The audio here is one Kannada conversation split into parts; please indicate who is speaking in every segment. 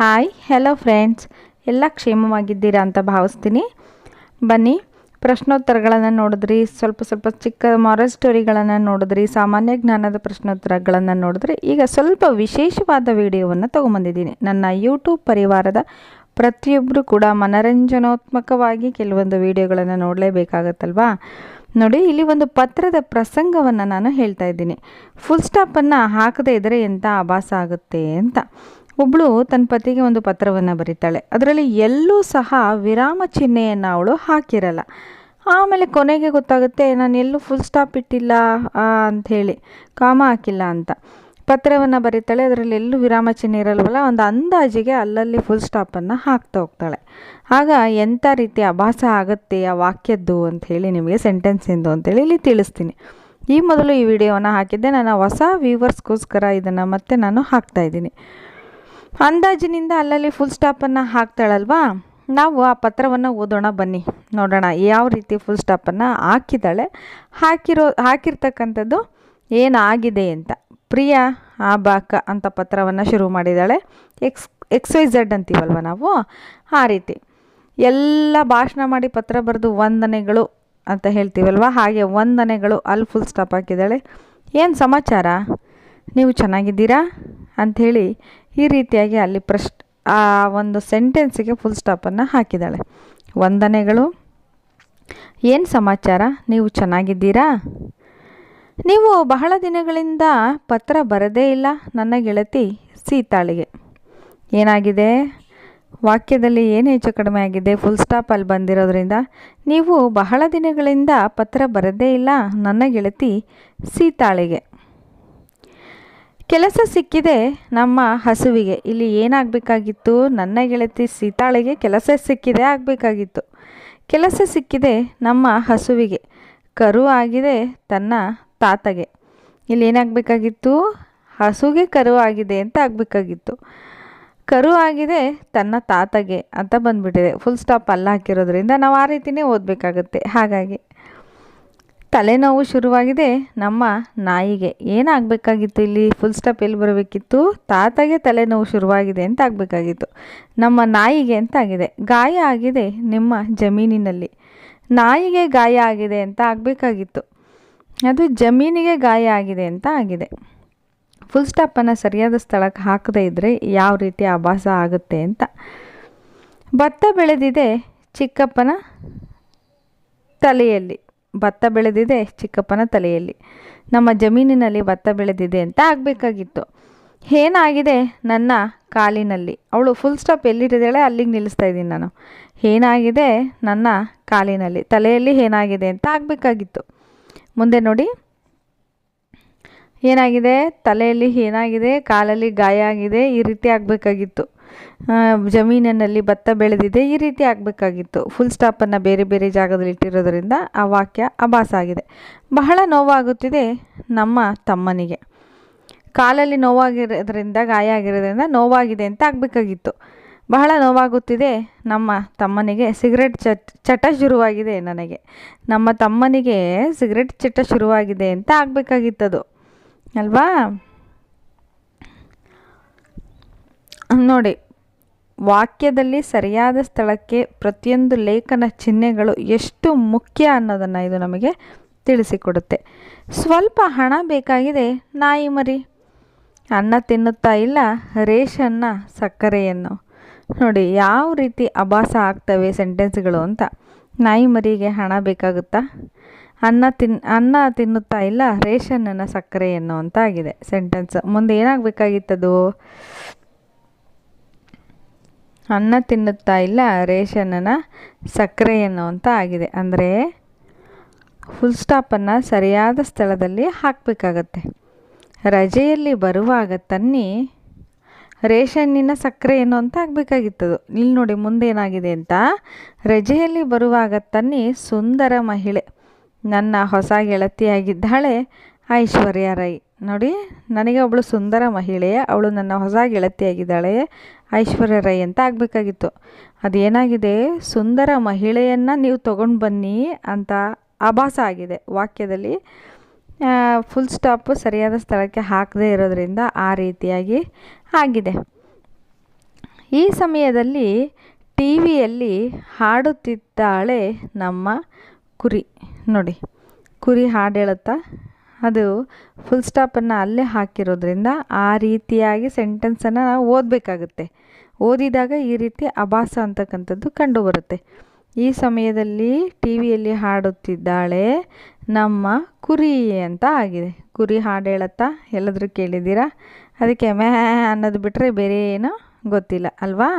Speaker 1: ಹಾಯ್ ಹೆಲೋ ಫ್ರೆಂಡ್ಸ್ ಎಲ್ಲ ಕ್ಷೇಮವಾಗಿದ್ದೀರಾ ಅಂತ ಭಾವಿಸ್ತೀನಿ. ಬನ್ನಿ, ಪ್ರಶ್ನೋತ್ತರಗಳನ್ನು ನೋಡಿದ್ರಿ, ಸ್ವಲ್ಪ ಸ್ವಲ್ಪ ಚಿಕ್ಕ ಮಾರಲ್ ಸ್ಟೋರಿಗಳನ್ನು ನೋಡಿದ್ರಿ, ಸಾಮಾನ್ಯ ಜ್ಞಾನದ ಪ್ರಶ್ನೋತ್ತರಗಳನ್ನು ನೋಡಿದ್ರಿ, ಈಗ ಸ್ವಲ್ಪ ವಿಶೇಷವಾದ ವಿಡಿಯೋವನ್ನು ತೊಗೊಂಬಂದಿದ್ದೀನಿ. ನನ್ನ ಯೂಟ್ಯೂಬ್ ಪರಿವಾರದ ಪ್ರತಿಯೊಬ್ಬರು ಕೂಡ ಮನರಂಜನಾತ್ಮಕವಾಗಿ ಕೆಲವೊಂದು ವಿಡಿಯೋಗಳನ್ನು ನೋಡಲೇಬೇಕಾಗತ್ತಲ್ವಾ? ನೋಡಿ, ಇಲ್ಲಿ ಒಂದು ಪತ್ರದ ಪ್ರಸಂಗವನ್ನು ನಾನು ಹೇಳ್ತಾ ಇದ್ದೀನಿ. ಫುಲ್ ಸ್ಟಾಪನ್ನು ಹಾಕದೇ ಇದ್ದರೆ ಎಂಥ ಆಭಾಸ ಆಗುತ್ತೆ ಅಂತ. ಒಬ್ಬಳು ತನ್ನ ಪತಿಗೆ ಒಂದು ಪತ್ರವನ್ನು ಬರೀತಾಳೆ. ಅದರಲ್ಲಿ ಎಲ್ಲೂ ಸಹ ವಿರಾಮ ಚಿಹ್ನೆಯನ್ನು ಅವಳು ಹಾಕಿರಲ್ಲ. ಆಮೇಲೆ ಕೊನೆಗೆ ಗೊತ್ತಾಗುತ್ತೆ, ನಾನು ಎಲ್ಲೂ ಫುಲ್ ಸ್ಟಾಪ್ ಇಟ್ಟಿಲ್ಲ ಅಂಥೇಳಿ ಕಾಮ ಹಾಕಿಲ್ಲ ಅಂತ. ಪತ್ರವನ್ನು ಬರೀತಾಳೆ, ಅದರಲ್ಲಿ ಎಲ್ಲೂ ವಿರಾಮ ಚಿಹ್ನೆ ಇರಲ್ವಲ್ಲ, ಒಂದು ಅಂದಾಜಿಗೆ ಅಲ್ಲಲ್ಲಿ ಫುಲ್ ಸ್ಟಾಪನ್ನು ಹಾಕ್ತಾ ಹೋಗ್ತಾಳೆ. ಆಗ ಎಂಥ ರೀತಿ ಅಭಾಸ ಆಗುತ್ತೆ ಆ ವಾಕ್ಯದ್ದು ಅಂಥೇಳಿ ನಿಮಗೆ ಸೆಂಟೆನ್ಸಿಂದು ಅಂತೇಳಿ ಇಲ್ಲಿ ತಿಳಿಸ್ತೀನಿ. ಈ ಮೊದಲು ಈ ವಿಡಿಯೋವನ್ನು ಹಾಕಿದ್ದೆ, ನನ್ನ ಹೊಸ ವ್ಯೂವರ್ಸ್ಗೋಸ್ಕರ ಇದನ್ನು ಮತ್ತೆ ನಾನು ಹಾಕ್ತಾಯಿದ್ದೀನಿ ಅಂದಾಜಿನಿಂದ ಅಲ್ಲಲ್ಲಿ ಫುಲ್ ಸ್ಟಾಪನ್ನು ಹಾಕ್ತಾಳಲ್ವಾ? ನಾವು ಆ ಪತ್ರವನ್ನು ಓದೋಣ ಬನ್ನಿ. ನೋಡೋಣ ಯಾವ ರೀತಿ ಫುಲ್ ಸ್ಟಾಪನ್ನು ಹಾಕಿದ್ದಾಳೆ ಹಾಕಿರೋ, ಹಾಕಿರ್ತಕ್ಕಂಥದ್ದು ಏನಾಗಿದೆ ಅಂತ. ಪ್ರಿಯ, ಆ ಬಾಕ ಅಂತ ಪತ್ರವನ್ನು ಶುರು ಮಾಡಿದ್ದಾಳೆ ಎಕ್ಸ್ ಎಕ್ಸ್ ವೈ ಝೆಡ್ ಅಂತೀವಲ್ವ ನಾವು? ಆ ರೀತಿ. ಎಲ್ಲ ಭಾಷಣ ಮಾಡಿ ಪತ್ರ ಬರೆದು ವಂದನೆಗಳು ಅಂತ ಹೇಳ್ತೀವಲ್ವ? ಹಾಗೆ ವಂದನೆಗಳು ಅಲ್ಲಿ ಫುಲ್ ಸ್ಟಾಪ್ ಹಾಕಿದ್ದಾಳೆ ಏನು ಸಮಾಚಾರ? ನೀವು ಚೆನ್ನಾಗಿದ್ದೀರಾ? ಅಂಥೇಳಿ ಈ ರೀತಿಯಾಗಿ ಅಲ್ಲಿ ಪ್ರಶ್, ಆ ಒಂದು ಸೆಂಟೆನ್ಸಿಗೆ ಫುಲ್ ಸ್ಟಾಪನ್ನು ಹಾಕಿದ್ದಾಳೆ. ವಂದನೆಗಳು. ಏನು ಸಮಾಚಾರ? ನೀವು ಚೆನ್ನಾಗಿದ್ದೀರಾ? ನೀವು ಬಹಳ ದಿನಗಳಿಂದ ಪತ್ರ ಬರದೇ ಇಲ್ಲ ನನ್ನ ಗೆಳತಿ ಸೀತಾಳಿಗೆ. ಏನಾಗಿದೆ? ವಾಕ್ಯದಲ್ಲಿ ಏನು ಹೆಚ್ಚು ಕಡಿಮೆ ಆಗಿದೆ? ಫುಲ್ ಸ್ಟಾಪ್ ಅಲ್ಲಿ ಬಂದಿರೋದ್ರಿಂದ. ನೀವು ಬಹಳ ದಿನಗಳಿಂದ ಪತ್ರ ಬರದೇ ಇಲ್ಲ ನನ್ನ ಗೆಳತಿ ಸೀತಾಳಿಗೆ. ಕೆಲಸ ಸಿಕ್ಕಿದೆ ನಮ್ಮ ಹಸುವಿಗೆ. ಇಲ್ಲಿ ಏನಾಗಬೇಕಾಗಿತ್ತು? ನನ್ನ ಗೆಳತಿ ಸೀತಾಳಿಗೆ ಕೆಲಸ ಸಿಕ್ಕಿದೆ ಆಗಬೇಕಾಗಿತ್ತು. ಕೆಲಸ ಸಿಕ್ಕಿದೆ ನಮ್ಮ ಹಸುವಿಗೆ. ಕರು ಆಗಿದೆ ತನ್ನ ತಾತಗೆ. ಇಲ್ಲಿ ಏನಾಗಬೇಕಾಗಿತ್ತು? ಹಸುಗೆ ಕರು ಆಗಿದೆ ಅಂತ ಆಗಬೇಕಾಗಿತ್ತು. ಕರು ಆಗಿದೆ ತನ್ನ ತಾತಗೆ ಅಂತ ಬಂದ್ಬಿಟ್ಟಿದೆ. ಫುಲ್ ಸ್ಟಾಪ್ ಅಲ್ಲ ಹಾಕಿರೋದ್ರಿಂದ ನಾವು ಆ ರೀತಿಯೇ ಓದಬೇಕಾಗತ್ತೆ. ಹಾಗಾಗಿ ತಲೆನೋವು ಶುರುವಾಗಿದೆ. ನಮ್ಮ ನಾಯಿಗೆ ಏನಾಗಬೇಕಾಗಿತ್ತು ಇಲ್ಲಿ? ಫುಲ್ ಸ್ಟಾಪ್ ಎಲ್ಲಿ ಬರಬೇಕಿತ್ತು? ತಾತಗೆ ತಲೆನೋವು ಶುರುವಾಗಿದೆ ಅಂತ ಆಗಬೇಕಾಗಿತ್ತು. ನಮ್ಮ ನಾಯಿಗೆ ಅಂತ ಆಗಿದೆ. ಗಾಯ ಆಗಿದೆ ನಿಮ್ಮ ಜಮೀನಿನಲ್ಲಿ. ನಾಯಿಗೆ ಗಾಯ ಆಗಿದೆ ಅಂತ ಆಗಬೇಕಾಗಿತ್ತು. ಅದು ಜಮೀನಿಗೆ ಗಾಯ ಆಗಿದೆ ಅಂತ ಆಗಿದೆ. ಫುಲ್ ಸ್ಟಾಪನ್ನು ಸರಿಯಾದ ಸ್ಥಳಕ್ಕೆ ಹಾಕದೇ ಇದ್ದರೆ ಯಾವ ರೀತಿ ಆಭಾಸ ಆಗುತ್ತೆ ಅಂತ. ಭತ್ತ ಬೆಳೆದಿದೆ ಚಿಕ್ಕಪ್ಪನ ತಲೆಯಲ್ಲಿ. ಭತ್ತ ಬೆಳೆದಿದೆ ಚಿಕ್ಕಪ್ಪನ ತಲೆಯಲ್ಲಿ. ನಮ್ಮ ಜಮೀನಿನಲ್ಲಿ ಭತ್ತ ಬೆಳೆದಿದೆ ಅಂತ ಆಗಬೇಕಾಗಿತ್ತು. ಏನಾಗಿದೆ ನನ್ನ ಕಾಲಿನಲ್ಲಿ? ಅವಳು ಫುಲ್ ಸ್ಟಾಪ್ ಎಲ್ಲಿರಿದಾಳೆ ಅಲ್ಲಿಗೆ ನಿಲ್ಲಿಸ್ತಾ ಇದ್ದೀನಿ ನಾನು. ಏನಾಗಿದೆ ನನ್ನ ಕಾಲಿನಲ್ಲಿ? ತಲೆಯಲ್ಲಿ ಏನಾಗಿದೆ ಅಂತ ಆಗಬೇಕಾಗಿತ್ತು. ಮುಂದೆ ನೋಡಿ. ಏನಾಗಿದೆ? ತಲೆಯಲ್ಲಿ ಏನಾಗಿದೆ? ಕಾಲಲ್ಲಿ ಗಾಯ ಆಗಿದೆ? ಈ ರೀತಿ ಆಗಬೇಕಾಗಿತ್ತು. ಜಮೀನಿನಲ್ಲಿ ಭತ್ತ ಬೆಳೆದಿದೆ, ಈ ರೀತಿ ಆಗಬೇಕಾಗಿತ್ತು. ಫುಲ್ ಸ್ಟಾಪನ್ನು ಬೇರೆ ಬೇರೆ ಜಾಗದಲ್ಲಿ ಇಟ್ಟಿರೋದರಿಂದ ಆ ವಾಕ್ಯ ಅಭಾಸ ಆಗಿದೆ. ಬಹಳ ನೋವಾಗುತ್ತಿದೆ ನಮ್ಮ ತಮ್ಮನಿಗೆ. ಕಾಲಲ್ಲಿ ನೋವಾಗಿರೋದ್ರಿಂದ, ಗಾಯ ಆಗಿರೋದ್ರಿಂದ ನೋವಾಗಿದೆ ಅಂತ ಆಗಬೇಕಾಗಿತ್ತು. ಬಹಳ ನೋವಾಗುತ್ತಿದೆ ನಮ್ಮ ತಮ್ಮನಿಗೆ. ಸಿಗರೆಟ್ ಚಟ್, ಚಟ ಶುರುವಾಗಿದೆ ನನಗೆ. ನಮ್ಮ ತಮ್ಮನಿಗೆ ಸಿಗರೆಟ್ ಚಟ ಶುರುವಾಗಿದೆ ಅಂತ ಆಗಬೇಕಾಗಿತ್ತದು. ಅಲ್ವಾ? ನೋಡಿ, ವಾಕ್ಯದಲ್ಲಿ ಸರಿಯಾದ ಸ್ಥಳಕ್ಕೆ ಪ್ರತಿಯೊಂದು ಲೇಖನ ಚಿಹ್ನೆಗಳು ಎಷ್ಟು ಮುಖ್ಯ ಅನ್ನೋದನ್ನು ಇದು ನಮಗೆ ತಿಳಿಸಿಕೊಡುತ್ತೆ. ಸ್ವಲ್ಪ ಹಣ ಬೇಕಾಗಿದೆ, ನಾಯಿ ಮರಿ. ಅನ್ನ ತಿನ್ನುತ್ತಾ ಇಲ್ಲ, ರೇಷನ್ನ, ಸಕ್ಕರೆಯನ್ನು. ನೋಡಿ, ಯಾವ ರೀತಿ ಅಭಾಸ ಆಗ್ತವೆ ಸೆಂಟೆನ್ಸ್ಗಳು ಅಂತ. ನಾಯಿ ಮರಿಗೆ ಹಣ ಬೇಕಾಗುತ್ತಾ? ಅನ್ನ ತಿನ್, ಅನ್ನ ತಿನ್ನುತ್ತಾ ಇಲ್ಲ ರೇಷನ್ನ ಸಕ್ಕರೆಯನ್ನು ಅಂತ ಆಗಿದೆ ಸೆಂಟೆನ್ಸ್. ಮುಂದೆ ಏನಾಗಬೇಕಾಗಿತ್ತದು? ಅನ್ನ ತಿನ್ನುತ್ತಾ ಇಲ್ಲ ರೇಷನ್ನ ಸಕ್ಕರೆಯನ್ನು ಅಂತ ಆಗಿದೆ. ಅಂದರೆ ಫುಲ್ ಸ್ಟಾಪನ್ನು ಸರಿಯಾದ ಸ್ಥಳದಲ್ಲಿ ಹಾಕಬೇಕಾಗತ್ತೆ. ರಜೆಯಲ್ಲಿ ಬರುವಾಗ ತನ್ನಿ ರೇಷನ್ನಿನ ಸಕ್ಕರೆಯನ್ನು ಅಂತ ಆಗಬೇಕಾಗಿತ್ತದು ಇಲ್ಲಿ ನೋಡಿ ಮುಂದೇನಾಗಿದೆ ಅಂತ. ರಜೆಯಲ್ಲಿ ಬರುವಾಗ ತನ್ನಿ ಸುಂದರ ಮಹಿಳೆ, ನನ್ನ ಹೊಸ ಗೆಳತಿಯಾಗಿದ್ದಾಳೆ ಐಶ್ವರ್ಯ ರೈ. ನೋಡಿ, ನನಗೆ ಒಬ್ಬಳು ಸುಂದರ ಮಹಿಳೆ ಅವಳು ನನ್ನ ಹೊಸ ಗೆಳತಿಯಾಗಿದ್ದಾಳೆ, ಐಶ್ವರ್ಯ ರೈ ಅಂತ ಆಗಬೇಕಾಗಿತ್ತು. ಅದೇನಾಗಿದೆ? ಸುಂದರ ಮಹಿಳೆಯನ್ನು ನೀವು ತಗೊಂಡು ಬನ್ನಿ ಅಂತ ಆಭಾಸ ಆಗಿದೆ ವಾಕ್ಯದಲ್ಲಿ. ಫುಲ್ ಸ್ಟಾಪ್ ಸರಿಯಾದ ಸ್ಥಳಕ್ಕೆ ಹಾಕದೇ ಇರೋದರಿಂದ ಆ ರೀತಿಯಾಗಿ ಆಗಿದೆ. ಈ ಸಮಯದಲ್ಲಿ ಟಿ ವಿಯಲ್ಲಿ ಹಾಡುತ್ತಿದ್ದಾಳೆ ನಮ್ಮ ಕುರಿ. ನೋಡಿ, ಕುರಿ ಹಾಡು ಹೇಳುತ್ತಾ ಅದು ಫುಲ್ ಸ್ಟಾಪನ್ನು ಅಲ್ಲೇ ಹಾಕಿರೋದ್ರಿಂದ ಆ ರೀತಿಯಾಗಿ ಸೆಂಟೆನ್ಸನ್ನು ನಾವು ಓದಬೇಕಾಗುತ್ತೆ. ಓದಿದಾಗ ಈ ರೀತಿ ಅಭಾಸ ಅಂತಕ್ಕಂಥದ್ದು ಕಂಡುಬರುತ್ತೆ. ಈ ಸಮಯದಲ್ಲಿ ಟಿ ವಿಯಲ್ಲಿ ಹಾಡುತ್ತಿದ್ದಾಳೆ ನಮ್ಮ ಕುರಿ ಅಂತ ಆಗಿದೆ. ಕುರಿ ಹಾಡು ಹೇಳತ್ತಾ? ಎಲ್ಲಾದರೂ ಕೇಳಿದ್ದೀರಾ? ಅದಕ್ಕೆ ಮ್ಯಾ ಅನ್ನೋದು ಬಿಟ್ಟರೆ ಬೇರೆ ಏನೂ ಗೊತ್ತಿಲ್ಲ, ಅಲ್ವಾ?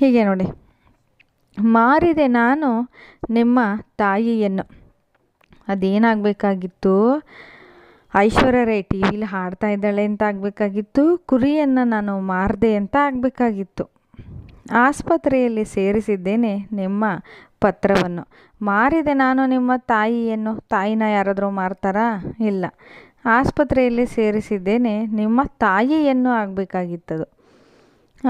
Speaker 1: ಹೀಗೆ ನೋಡಿ. ಮಾರಿದೆ ನಾನು ನಿಮ್ಮ ತಾಯಿಯನ್ನು. ಅದೇನಾಗಬೇಕಾಗಿತ್ತು? ಐಶ್ವರ್ಯ ರೈ ಟಿ ವಿಲಿ ಹಾಡ್ತಾ ಇದ್ದಾಳೆ ಅಂತ ಆಗಬೇಕಾಗಿತ್ತು. ಕುರಿಯನ್ನು ನಾನು ಮಾರದೆ ಅಂತ ಆಗಬೇಕಾಗಿತ್ತು. ಆಸ್ಪತ್ರೆಯಲ್ಲಿ ಸೇರಿಸಿದ್ದೇನೆ ನಿಮ್ಮ ಪತ್ರವನ್ನು. ಮಾರಿದೆ ನಾನು ನಿಮ್ಮ ತಾಯಿಯನ್ನು. ತಾಯಿನ ಯಾರಾದರೂ ಮಾರ್ತಾರಾ? ಇಲ್ಲ. ಆಸ್ಪತ್ರೆಯಲ್ಲಿ ಸೇರಿಸಿದ್ದೇನೆ ನಿಮ್ಮ ತಾಯಿಯನ್ನು ಆಗಬೇಕಾಗಿತ್ತದು.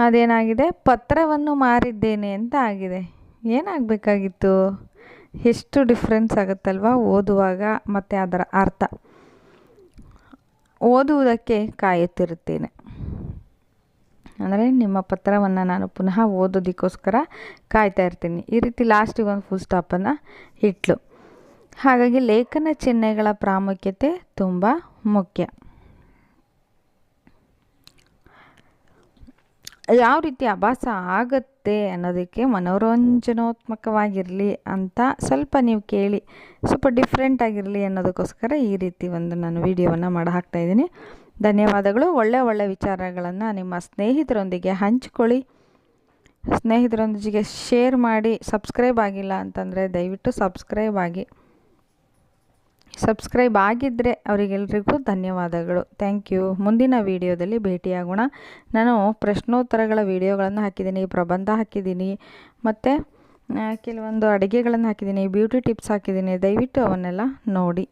Speaker 1: ಅದೇನಾಗಿದೆ? ಪತ್ರವನ್ನು ಮಾರಿದ್ದೇನೆ ಅಂತ ಆಗಿದೆ. ಏನಾಗಬೇಕಾಗಿತ್ತು? ಎಷ್ಟು ಡಿಫ್ರೆನ್ಸ್ ಆಗುತ್ತಲ್ವ ಓದುವಾಗ ಮತ್ತು ಅದರ ಅರ್ಥ? ಓದುವುದಕ್ಕೆ ಕಾಯುತ್ತಿರುತ್ತೇನೆ. ಅಂದರೆ ನಿಮ್ಮ ಪತ್ರವನ್ನು ನಾನು ಪುನಃ ಓದೋದಕ್ಕೋಸ್ಕರ ಕಾಯ್ತಾ ಇರ್ತೀನಿ. ಈ ರೀತಿ ಲಾಸ್ಟಿಗೆ ಒಂದು ಫುಲ್ ಸ್ಟಾಪನ್ನು ಇಟ್ಲು. ಹಾಗಾಗಿ ಲೇಖನ ಚಿಹ್ನೆಗಳ ಪ್ರಾಮುಖ್ಯತೆ ತುಂಬ ಮುಖ್ಯ. ಯಾವ ರೀತಿ ಅಭಾಸ ಆಗುತ್ತೆ ಅನ್ನೋದಕ್ಕೆ ಮನೋರಂಜನಾತ್ಮಕವಾಗಿರಲಿ ಅಂತ ಸ್ವಲ್ಪ ನೀವು ಕೇಳಿ, ಸ್ವಲ್ಪ ಡಿಫ್ರೆಂಟ್ ಆಗಿರಲಿ ಅನ್ನೋದಕ್ಕೋಸ್ಕರ ಈ ರೀತಿ ಒಂದು ನಾನು ವಿಡಿಯೋವನ್ನು ಮಾಡಿ ಹಾಕ್ತಾಯಿದ್ದೀನಿ ಧನ್ಯವಾದಗಳು. ಒಳ್ಳೆ ಒಳ್ಳೆ ವಿಚಾರಗಳನ್ನು ನಿಮ್ಮ ಸ್ನೇಹಿತರೊಂದಿಗೆ ಹಂಚಿಕೊಳ್ಳಿ. ಸ್ನೇಹಿತರೊಂದಿಗೆ ಶೇರ್ ಮಾಡಿ, ಸಬ್ಸ್ಕ್ರೈಬ್ ಆಗಿಲ್ಲ ಅಂತಂದರೆ ದಯವಿಟ್ಟು ಸಬ್ಸ್ಕ್ರೈಬ್ ಆಗಿ. ಸಬ್ಸ್ಕ್ರೈಬ್ ಆಗಿದ್ದರೆ ಅವರಿಗೆಲ್ರಿಗೂ ಧನ್ಯವಾದಗಳು. ಥ್ಯಾಂಕ್ ಯು ಮುಂದಿನ ವೀಡಿಯೋದಲ್ಲಿ ಭೇಟಿಯಾಗೋಣ. ನಾನು ಪ್ರಶ್ನೋತ್ತರಗಳ ವಿಡಿಯೋಗಳನ್ನು ಹಾಕಿದ್ದೀನಿ, ಪ್ರಬಂಧ ಹಾಕಿದ್ದೀನಿ, ಮತ್ತು ಕೆಲವೊಂದು ಅಡುಗೆಗಳನ್ನು ಹಾಕಿದ್ದೀನಿ ಬ್ಯೂಟಿ ಟಿಪ್ಸ್ ಹಾಕಿದ್ದೀನಿ. ದಯವಿಟ್ಟು ಅವನ್ನೆಲ್ಲ ನೋಡಿ.